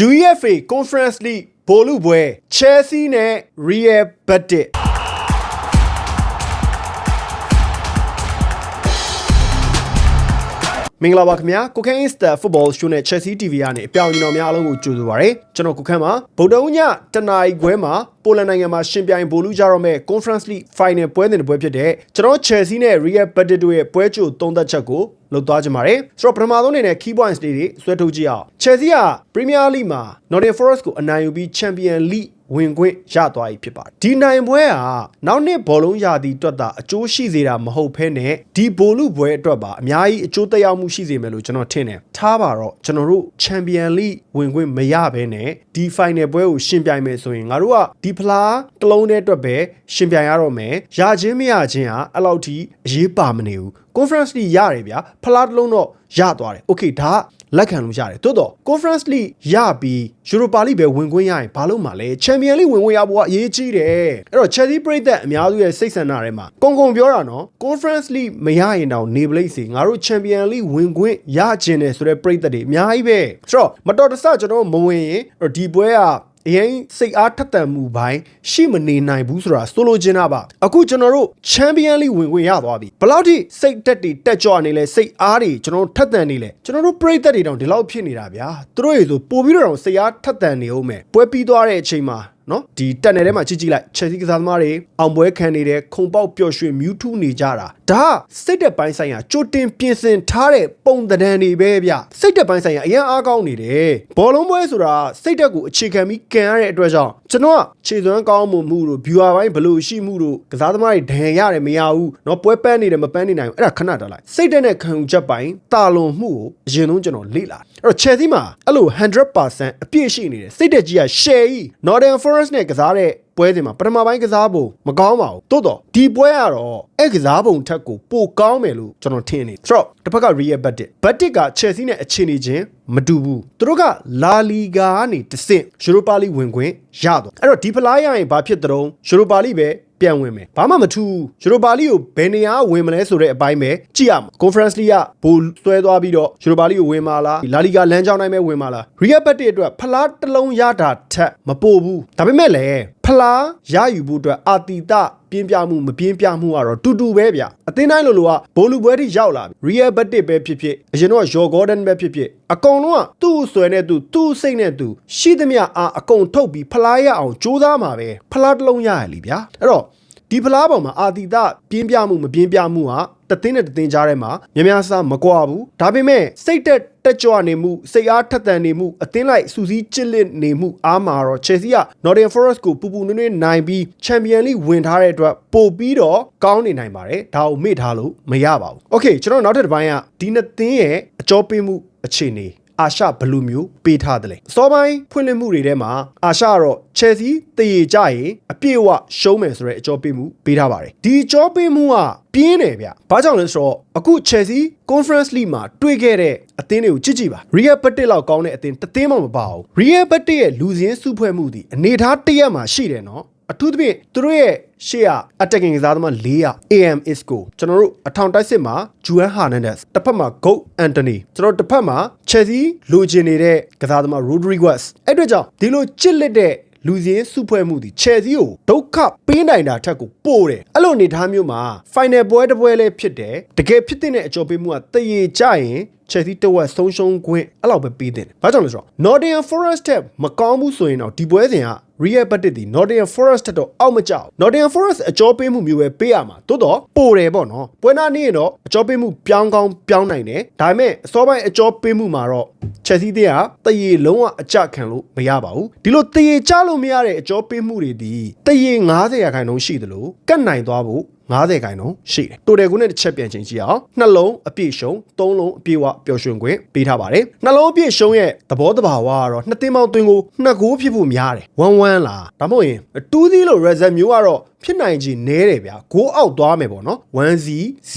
UEFA Conference League ဘိုလ်လုပွဲ Chelsea နဲ့ Real Betis မင်္ဂလာပါခင်ဗျာကိုခန့် Insta Football Show နဲ့ Chelsea TV ကနေအပြောင်းအလဲတော်များအားလုံးကိုကြိုဆိုပါရစေကျွန်တော်ကိုခန့်ပါဗုဒ္ဓဦးညတနာရီခွဲမှာပိုလန်နိုင်ငံမှာရှင်ပြိုင်ဘိုလူကြတော့မဲ့ Conference League Final ပွဲစဉ်တစ်ပွဲဖြစ်တဲ့ကျွန်တော် Chelsea နဲ့ Real Betis တို့ရဲ့ပွဲကြိုသုံးသက်ချက်ကိုလောက်သွားကြပါမယ်ဆိုတော့ပထမဆုံးအနေနဲ့ key points တွေဆွဲထုတ်ကြည့်အောင် Chelsea က Premier League မှာ Nottingham Forest ကိုအနိုင်ယူပြီး Champion League ဝင်ခွင့်ရသွားပြီဖြစ်ပါတယ်ဒီနိုင်ပွဲဟာနောက်နှစ်ဘောလုံးရာသီအတွက်သာအကျိုးရှိစေတာမဟုတ်ဘဲနဲ့ဒီဘိုလူပွဲအတွက်ပါအများကြီးအကျိုးသက်ရောက်မှုရှိစေမယ်လို့ကျွန်တော်ထင်တယ်ထားပါတော့ကျွန်တော်တို့ချန်ပီယံလိဝင်ခွင့်မရဘဲနဲ့ဒီဖိုင်နယ်ပွဲကိုရှင်ပြိုင်မယ်ဆိုရင်ငါတို့ကဒီဖလားတစ်လုံးတည်းအတွက်ပဲရှင်ပြိုင်ရတော့မယ်ရချင်းမရချင်းဟာအဲ့လောက်ထိအရေးပါမနေဘူး conference league ရတယ်ဗျာဖလားတစ်လုံးတော့ရသွားတယ် okay ဒါ လက်ခံလို့ရတယ်တိုးတော့ conference league ရပြီး europa league ပဲဝင်ခွင့်ရရင်ဘာလို့မှလဲ champion league ဝင်ခွင့်ရဖို့ကအရေးကြီးတယ်အဲ့တော့ chelsea ပြည်သက်အများစုရဲ့စိတ်ဆန္ဒထဲမှာကုံကုံပြောတာနော် conference league မရရင်တောင်နေပလိမ့်စီငါတို့ champion league ဝင်ခွင့်ရကျင်တယ်ဆိုတဲ့ပြည်သက်တွေအများကြီးပဲဆိုတော့မတော်တဆကျွန်တော်မဝင်ရင်ဒီပွဲက အရင်စိတ်အားထက်သန်မှုပိုင်းရှိမနေနိုင်ဘူးဆိုတာဆိုလိုချင်တာပါအခုကျွန်တော်တို့ချန်ပီယံလိဝင်ခွင့်ရသွားပြီဘယ်လောက်ထိစိတ်တက်တွေတက်ကြွနေလဲစိတ်အားတွေကျွန်တော်တို့ထက်သန်နေလဲကျွန်တော်တို့ပြိသက်တွေတောင်ဒီလောက်ဖြစ်နေတာဗျာသူတို့ရေဆိုပို့ပြီးတော့စိတ်အားထက်သန်နေအောင်မယ်ပွဲပြီးသွားတဲ့အချိန်မှာနော်ဒီတက်နယ်ထဲမှာကြည့်ကြည့်လိုက် Chelsea ကစားသမားတွေအောင်ပွဲခံနေတယ်ခုံပေါက်ပျော်ရွှင်မြူးထူးနေကြတာဒါစိတ်တက်ပိုင်းဆိုင်ရာကြိုတင်ပြင်ဆင်ထားတဲ့ပုံသဏ္ဍာန်တွေပဲဗျစိတ်တက်ပိုင်းဆိုင်ရာအရင်အားကောင်းနေတယ်ဘောလုံးပွဲဆိုတာစိတ်တက်ကိုအခြေခံပြီးကန်ရတဲ့အတွက်ကြောင့်ကျွန်တော်ကခြေစွမ်းကောင်းမှုမှုတို့ viewer ပိုင်းဘလို့ရှိမှုတို့ကစားသမားတွေဒဏ်ရတယ်မရဘူးเนาะပွဲပန်းနေတယ်မပန်းနေနိုင်ဘူးအဲ့ဒါခဏတက်လိုက်စိတ်တက်နဲ့ခံယူချက်ပိုင်းတာလွန်မှုကိုအရင်ဆုံးကျွန်တော်လေ့လာအဲ့တော့ Chelsea မှာအဲ့လို100%အပြည့်ရှိနေတယ်စိတ်တက်ကြီးက share ကြီး Northern Forest နဲ့ကစားတဲ့ ပွဲစဉ်မှာပထမပိုင်းကစားဖို့မကောင်းပါဘူးတိုးတော့ဒီပွဲကတော့အဲ့ကစားပုံထက်ကိုပိုကောင်းမယ်လို့ကျွန်တော်ထင်နေဆိုတော့တစ်ဖက်က Real Betis Betis က Chelsea နဲ့အခြေအနေချင်းမတူဘူးသူတို့ကလာလီဂါကနေတဆင့်ယူရိုပါလိဝင်ခွင့်ရတော့အဲ့တော့ဒီဖလားရရင်ဘာဖြစ်တုံးယူရိုပါလိပဲပြန်ဝင်မယ်ဘာမှမထူးယူရိုပါလိကိုဘယ်နေရာဝင်မလဲဆိုတဲ့အပိုင်းပဲကြည့်ရမှာ Conference League ကဘူသွဲသွားပြီးတော့ယူရိုပါလိကိုဝင်ပါလားလာလီဂါလမ်းကြောင်းတိုင်းပဲဝင်ပါလား Real Betis အတွက်ဖလားတစ်လုံးရတာထက်မပိုဘူးဒါပေမဲ့လည်းဖလားရယူဖို့အတွက်အာတီတ ပြင်းပြမှုမပြင်းပြမှုကတော့တူတူပဲဗျအသင်းတိုင်းလိုလိုကဘိုလူပွဲထိရောက်လာပြီ Real Betis ပဲဖြစ်ဖြစ်အရင်တော့ Joe Gordon ပဲဖြစ်ဖြစ်အကောင်လုံးကသူ့ဆွဲနဲ့သူသူ့စိတ်နဲ့သူရှိသမျှအားအကုန်ထုတ်ပြီးဖလားရအောင်စူးစမ်းမှာပဲဖလားတစ်လုံးရရလीဗျာအဲ့တော့ဒီဖလားပေါ်မှာအာတီတပြင်းပြမှုမပြင်းပြမှုဟာ တသင်းနဲ့တသင်းကြားထဲမှာများများစားမကွာဘူးဒါပေမဲ့စိတ်တက်တက်ကြွနေမှုစိတ်အားထက်သန်နေမှုအသင်းလိုက်စူးစီးကြစ်လက်နေမှုအားမှာတော့ Chelsea က Nottingham Forest ကိုပူပူနွေ့နွေ့နိုင်ပြီး Champion League ဝင်ထားတဲ့အတွက်ပို့ပြီးတော့ကောင်းနေနိုင်ပါတယ်ဒါကိုမေ့ထားလို့မရပါဘူး Okay ကျွန်တော်နောက်ထပ်တစ်ပိုင်းကဒီနှစ်သင်းရဲ့အကြောပေးမှုအခြေအနေ အာရှဘလူးမျိုးပေးထားတယ်လေအစောပိုင်းဖွင့်လှစ်မှုတွေထဲမှာအာရှကတော့ Chelsea တည်ရကြရင်အပြည့်အဝရှုံးမယ်ဆိုတဲ့အကြောပေးမှုပေးထားပါတယ်ဒီအကြောပေးမှုကပြင်းတယ်ဗျဘာကြောင့်လဲဆိုတော့အခု Chelsea Conference League မှာတွေ့ခဲ့တဲ့အသင်းတွေကိုကြည့်ကြည့်ပါ Real Betis လောက်ကောင်းတဲ့အသင်းတစ်သင်းမှမပါဘူး Real Betis ရဲ့လူစင်းစုဖွဲ့မှုဒီအနေထားတစ်ရက်မှာရှိတယ်နော် အထူးသဖြင့်သူတို့ရဲ့ရှေ့က attacking ကစားသမား400 AM Isco ကျွန်တော်တို့အထောင်တိုက်စစ်မှာ Juan Hernandez တစ်ဖက်မှာ Goat Anthony ကျွန်တော်တစ်ဖက်မှာ Chelsea လိုချင်နေတဲ့ကစားသမား Rodriguez အဲ့အတွက်ကြောင့်ဒီလိုချစ်လက်တဲ့လူစင်းစုဖွဲ့မှုဒီ Chelsea ကိုဒုက္ခပေးနိုင်တာထက်ကိုပိုတယ်အဲ့လိုအနေထားမျိုးမှာ final ပွဲတစ်ပွဲလေးဖြစ်တယ်တကယ်ဖြစ်တဲ့အကြော်ပေးမှုကတရေကြရင် Chelsea တဝက်ဆုံးရှုံးခွင့်အဲ့လောက်ပဲပေးတယ်။ဘာကြောင့်လဲဆိုတော့ Nottingham Forest တက်မကောင်းဘူးဆိုရင်တော့ဒီပွဲစဉ်က Real Betis ဒီ Nottingham Forest တက်တော့အောက်မကြောက် Nottingham Forest အကြောပေးမှုမျိုးပဲပေးရမှာတိုးတော့ပိုတယ်ပေါ့နော်။ပွဲနာနေရင်တော့အကြောပေးမှုပြောင်းကောင်းပြောင်းနိုင်တယ်။ဒါပေမဲ့အစောပိုင်းအကြောပေးမှုမှာတော့ Chelsea တဲ့ကတရေလုံးဝအကြခံလို့မရပါဘူး။ဒီလိုတရေချလို့မရတဲ့အကြောပေးမှုတွေဒီတရေ90ရာခိုင်နှုန်းရှိသလိုကတ်နိုင်သွားဖို့90ခိုင်နှုန်းရှိတယ်တိုတယ်ကုနဲ့တစ်ချက်ပြန်ချင်းကြည့်အောင်နှလုံးအပြည့်ရှုံသုံးလုံးအပြည့်ဝပျော်ရွှင်ခွင့်ပေးထားပါတယ်နှလုံးအပြည့်ရှုံရဲ့သဘောတဘာဝကတော့နှစ်သိန်းပေါင်းသွင်းကိုနှစ်ကိုဖြစ်ဖို့များတယ်ဝမ်းဝမ်းလားဒါမှမဟုတ်ရင်တူးသီးလို့ result မျိုးကတော့ဖြစ်နိုင်ချေနဲတယ်ဗျာဂိုးအောက်သွားမယ်ပေါ့နော်1 0 0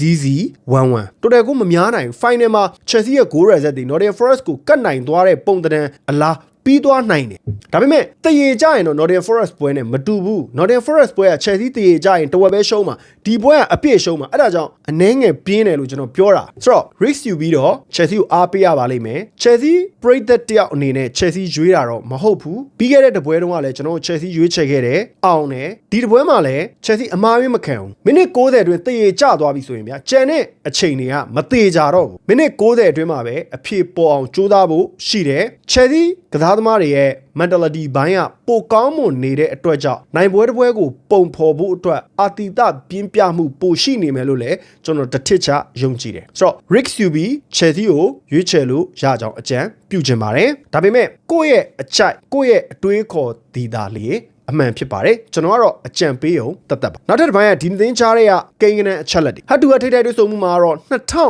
1 1တိုတယ်ကိုမများနိုင် final မှာ Chelsea ရဲ့ goal result တွေ Nottingham Forest ကိုကတ်နိုင်သွားတဲ့ပုံတံအလား ပြီးသွားနိုင်တယ်ဒါပေမဲ့တရေကြရင်တော့ Nottingham Forest ပွဲနဲ့မတူဘူး Nottingham Forest ပွဲက Chelsea တရေကြရင်တဝက်ပဲရှုံးမှာဒီပွဲကအပြည့်ရှုံးမှာအဲ့ဒါကြောင့်အနှဲငယ်ပြင်းတယ်လို့ကျွန်တော်ပြောတာဆိုတော့ risk ယူပြီးတော့ Chelsea ကိုအားပေးရပါလိမ့်မယ် Chelsea ပရိသတ်တယောက်အနေနဲ့ Chelsea ရွေးတာတော့မဟုတ်ဘူးပြီးခဲ့တဲ့တပွဲတုန်းကလည်းကျွန်တော် Chelsea ရွေးချယ်ခဲ့တယ်အောင်တယ်ဒီတပွဲမှာလည်း Chelsea အမားမမခံဘူးမိနစ်60အတွင်းတရေကျသွားပြီဆိုရင်ဗျာကျန်တဲ့အချိန်တွေကမသေးကြတော့ဘူးမိနစ်60အတွင်းမှာပဲအဖြေပေါ်အောင်ကြိုးစားဖို့ရှိတယ် Chelsea ကစားသမားတွေရဲ့ mentality ဘိုင်းကပိုကောင်းမွန်နေတဲ့အတွက်ကြောင့်နိုင်ပွဲတစ်ပွဲကိုပုံဖော်ဖို့အတွက်အာတီတပြင်းပြမှုပိုရှိနေမယ်လို့လည်းကျွန်တော်တစ်ထစ်ချယုံကြည်တယ်ဆိုတော့ Rick Subi Chelsea ကိုရွေးချယ်လို့ရကြောင်းအကြံပြုချင်ပါတယ်ဒါပေမဲ့ကိုယ့်ရဲ့အချိုက်ကိုယ့်ရဲ့အတွေးခေါ်ဒီသာလေအမှန်ဖြစ်ပါတယ်ကျွန်တော်ကတော့အကြံပေးအောင်တတ်တတ်ပါနောက်ထပ်တစ်ပိုင်းကဒီသတင်းချားတဲ့ကကိန်းကနန်အချက်လက်တွေဟတ်တူကထိထိုက်တွေ့ဆုံမှုမှာတော့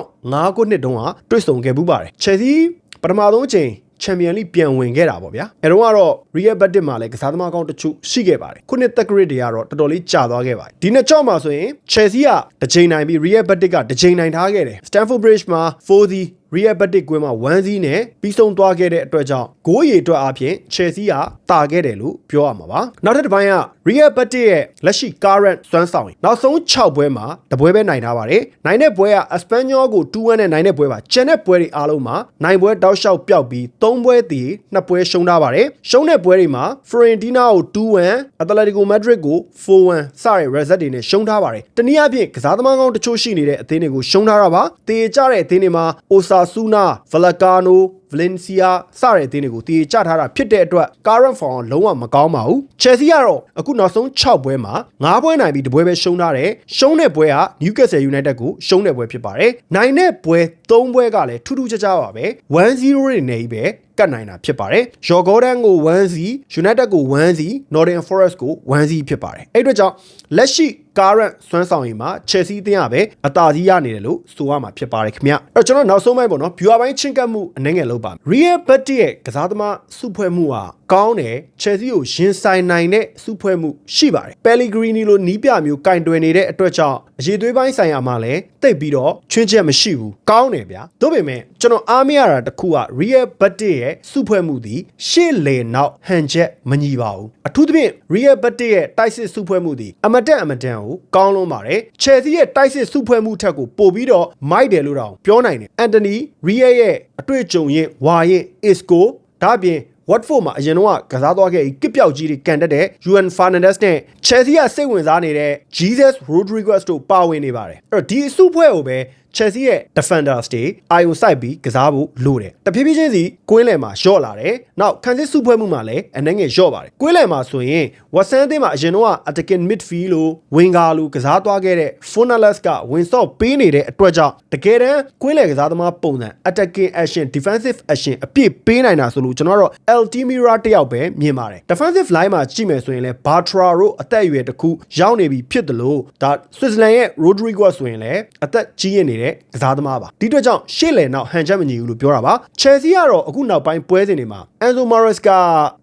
2005ခုနှစ်တုန်းကတွေ့ဆုံခဲ့မှုပါတယ် Chelsea ပထမဆုံးအချိန် ချန်ပီယံလိပြန်ဝင်ခဲ့တာပေါ့ဗျာအဲတော့ကတော့ Real Betis မှာလည်းကစားသမားကောင်းတချို့ရှိခဲ့ပါတယ်ခုနှစ်သက်ဂရစ်တွေကတော့တော်တော်လေးကြာသွားခဲ့ပါတယ်ဒီနှစ်ကြောက်မှာဆိုရင် Chelsea ကတစ်ချိန်နိုင်ပြီး Real Betis ကတစ်ချိန်နိုင်ထားခဲ့တယ် Stamford Bridge မှာ4-0 Real Betis ကွင်းမှာ1-0နဲ့ပြီးဆုံးသွားခဲ့တဲ့အတွက်ကြောင့်ဂိုးရေအတွက်အပြင် Chelsea ကတာခဲ့တယ်လို့ပြောရမှာပါနောက်ထပ်တစ်ပိုင်းက Real Betis ရဲ့လက်ရှိ current စွမ်းဆောင်ရင်နောက်ဆုံး6ပွဲမှာတပွဲပဲနိုင်ထားပါတယ်နိုင်တဲ့ပွဲက Espanyol ကို2-1နဲ့နိုင်တဲ့ပွဲပါကျန်တဲ့ပွဲတွေအားလုံးမှာနိုင်ပွဲတောက်လျှောက်ပျောက်ပြီး3ပွဲတည်2ပွဲရှုံးထားပါတယ်ရှုံးတဲ့ပွဲတွေမှာ Fiorentina ကို2-1 Atletico Madrid ကို4-1စတဲ့ result တွေနဲ့ရှုံးထားပါတယ်တနည်းအားဖြင့်ကစားသမားကောင်းတချို့ရှိနေတဲ့အသင်းတွေကိုရှုံးထားတာပါတေကြတဲ့အသင်းတွေမှာ Osasuna osasuna, Falacano, Valencia စတဲ့အသင်းတွေကိုတည်ကြထားတာဖြစ်တဲ့အတွက် current form လုံးဝမကောင်းပါဘူး Chelsea ကတော့အခုနောက်ဆုံး6ပွဲမှာ9ပွဲနိုင်ပြီးတပွဲပဲရှုံးထားတယ်ရှုံးတဲ့ပွဲက Newcastle United ကိုရှုံးတဲ့ပွဲဖြစ်ပါတယ်နိုင်တဲ့ပွဲ3ပွဲကလည်းထူးထူးခြားခြားပါပဲ1-0တွေနေပြီပဲကတ်နိုင်တာဖြစ်ပါတယ်။ Joe Gordon ကို1-0 United ကို1-0 Nottingham Forest ကို1-0ဖြစ်ပါတယ်။အဲ့အတွက်ကြောင့်လက်ရှိ current စွမ်းဆောင်ရည်မှာ Chelsea အသင်းကပဲအသာကြီးရနေတယ်လို့ဆိုရမှာဖြစ်ပါတယ်ခင်ဗျ။အဲ့တော့ကျွန်တော်နောက်ဆုံးပိုင်းပေါ့နော် viewer ပိုင်းချင်းကပ်မှုအနေငယ်လုပ်ပါမယ်။ Real Betis ရဲ့ကစားသမားစုဖွဲ့မှုဟာကောင်းတယ် Chelsea ကိုရင်ဆိုင်နိုင်တဲ့စုဖွဲ့မှုရှိပါတယ်။ Pellegrini လိုနီးပြမျိုးကင်တွယ်နေတဲ့အတွက်ကြောင့်အရေးသွေးပိုင်းဆိုင်ရာမှာလည်းတိတ်ပြီးတော့ချွင်းချက်မရှိဘူး။ကောင်းတယ်ဗျာ။ဒါပေမဲ့ကျွန်တော်အားမရတာတစ်ခုက Real Betis ရဲ့စုဖွဲ့မှုသည်ရှေ့လေနောက်ဟန်ချက်မညီပါဘူး။အထူးသဖြင့် Real Betis ရဲ့တိုက်စစ်စုဖွဲ့မှုသည်အမတက်အမတန်ကိုကောင်းလွန်းပါတယ်။ Chelsea ရဲ့တိုက်စစ်စုဖွဲ့မှုထက်ကိုပိုပြီးတော့မိုက်တယ်လို့တောင်ပြောနိုင်တယ်။ Anthony Real ရဲ့အတွေ့အကြုံရင်ဝါရင် Isco ဒါ့အပြင် Watford မှာအရင်တော့ကစားသွားခဲ့ပြီးကစ်ပြောက်ကြီးတွေကန်တက်တဲ့ Juan Fernandez နဲ့ Chelsea ကစိတ်ဝင်စားနေတဲ့ Jesus Rodriguez တို့ပါဝင်နေပါတယ်အဲ့တော့ဒီအစုဖွဲ့ကိုပဲ Chelsea ရဲ့ defenders တွေအာယုံစိုက်ပြီးကစားဖို့လိုတယ်တဖြည်းဖြည်းချင်းစီကွင်းလယ်မှာရှော့လာတယ်နောက်ခံစစ်စုဖွဲ့မှုမှာလည်းအနှဲငယ်ရှော့ပါတယ်ကွင်းလယ်မှာဆိုရင် Watson အသင်းမှာအရင်တော့ attacking midfield လို့ winger လို့ကစားသွားခဲ့တဲ့ Fornales ကဝင်ဆော့ပေးနေတဲ့အတွက်ကြောင့်တကယ်တမ်းကွင်းလယ်ကစားသမားပုံစံ attacking action defensive action အပြည့်ပေးနိုင်တာဆိုလို့ကျွန်တော်ကတော့ Altimira တယောက်ပဲမြင်ပါတယ် defensive line မှာကြည့်မယ်ဆိုရင်လည်း Bartra တို့အသက်အရွယ်တစ်ခုရောက်နေပြီဖြစ်တယ်လို့ဒါ Switzerland ရဲ့ Rodriguez ဆိုရင်လည်းအသက်ကြီးရနေတဲ့ကစားသမားပါဒီအတွက်ကြောင့်ရှေ့လယ်နောက်ဟန်ချက်မညီဘူးလို့ပြောတာပါ Chelsea ကတော့အခုနောက်ပိုင်းပွဲစဉ်တွေမှာ Enzo Maresca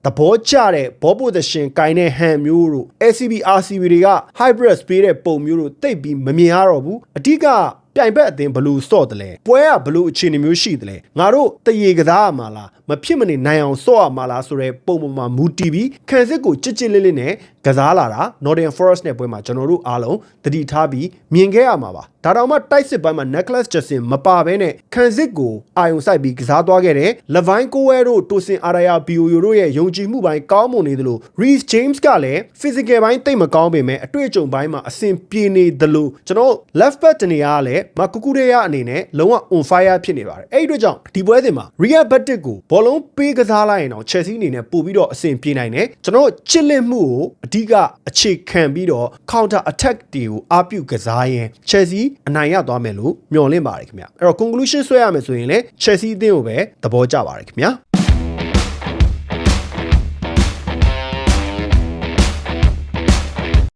သဘောကျတဲ့ ball position ကိုင်းတဲ့ဟန်မျိုးတို့ ACB RCB တွေက hybrid ပေးတဲ့ပုံမျိုးတို့တိတ်ပြီးမမြင်ရတော့ဘူးအဓိကပြိုင်ဘက်အသင်းဘလို့စော့တယ်လဲပွဲကဘလို့အခြေအနေမျိုးရှိတယ်လဲငါတို့တရေကစားရမှာလားမဖြစ်မနေနိုင်အောင်စော့ရမှာလားဆိုတဲ့ပုံပေါ်မှာမူတည်ပြီးခံစစ်ကိုကြစ်ကြစ်လေးလေးနဲ့ ကစားလာတာ Nottingham Forest နဲ့ပွဲမှာကျွန်တော်တို့အားလုံးသတိထားပြီးမြင်ခဲ့ရမှာပါဒါတောင်မှတိုက်စစ်ပိုင်းမှာ Necklace Jackson မပါဘဲနဲ့ခံစစ်ကိုအာယုံစိုက်ပြီးကစားသွားခဲ့တယ် Levine Cowell တို့ Tosin Araya Bioyo တို့ရဲ့ယုံကြည်မှုပိုင်းကောင်းမွန်နေသလို Reece James ကလည်း physical ဘိုင်းတိတ်မကောင်းပေမဲ့အတွေ့အကြုံပိုင်းမှာအဆင်ပြေနေသလိုကျွန်တော် left back တနေရာကလည်းမကူကူရေယာအနေနဲ့လုံးဝ on fire ဖြစ်နေပါတယ်အဲ့ဒီအတွက်ကြောင့်ဒီပွဲစဉ်မှာ Real Betis ကိုဘောလုံးပေးကစားလိုက်ရင်တော့ Chelsea အနေနဲ့ပို့ပြီးတော့အဆင်ပြေနိုင်တယ်ကျွန်တော်ချစ်လက်မှုကိုအဓိကအခြေခံပြီးတော့ counter attack တွေကိုအားပြုကစားရင် Chelsea အနိုင်ရသွားမယ်လို့မျှော်လင့်ပါတယ်ခင်ဗျအဲ့တော့ conclusion ဆွဲရမယ်ဆိုရင်လည်း Chelsea အသင်းကိုပဲသဘောကျပါတယ်ခင်ဗျာ